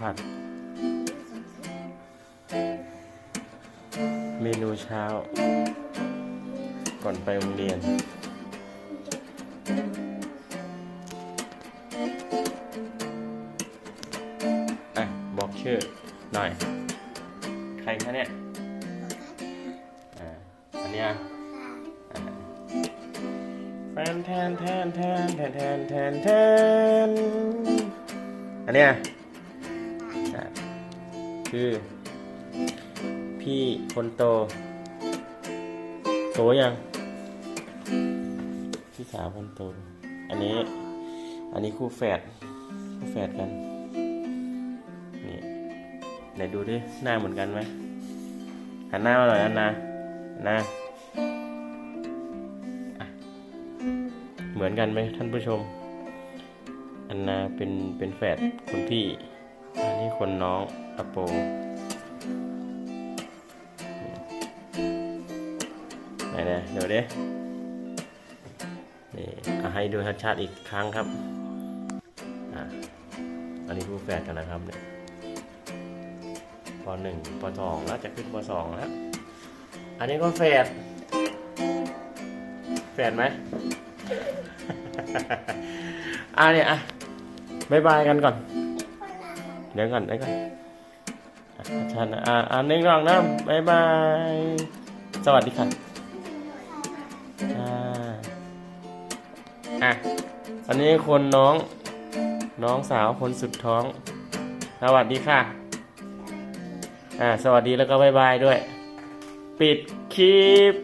ผัด เมนูเช้า ก่อนไปโรงเรียน อะ บอกชื่อหน่อย ใครคะเนี่ยอ่าอันเนี้ยแฟนแทนแทนแทนแทนแทนแทนแทนอันเนี้ย คือ พี่คนโต โตยัง พี่สาวคนโต อันนี้ อันนี้คู่แฝดคู่แฝดกัน นี่ไหนดูดิ หน้าเหมือนกันไหมหันหน้ามาหน่อยอันนาอันนาอะเหมือนกันไหมท่านผู้ชม อันนาเป็นเป็นแฝดคนพี่ อันนี้คนน้องอโปไหนนะเดี๋ยวเดินี่เอให้ดูชัดๆอีกครั้งครับอะอันนี้คู่แฝดกันนะครับเนี่ยปหนึ่งปสองแล้วจะขึ้นปสองแล้วอันนี้ก็แฝดแฝดไหมอะเนี่ยอะบายบายกันก่อน เดี๋ยวก่อนเดี๋ยวก่อนชันอะอะหนึ่งรองน้ำบายบาย สวัสดีค่ะอ่าอะอันนี้คนน้อง น้องสาวคนสุดท้อง สวัสดีค่ะ อ่า สวัสดีแล้วก็บายบายด้วย ปิดคลิป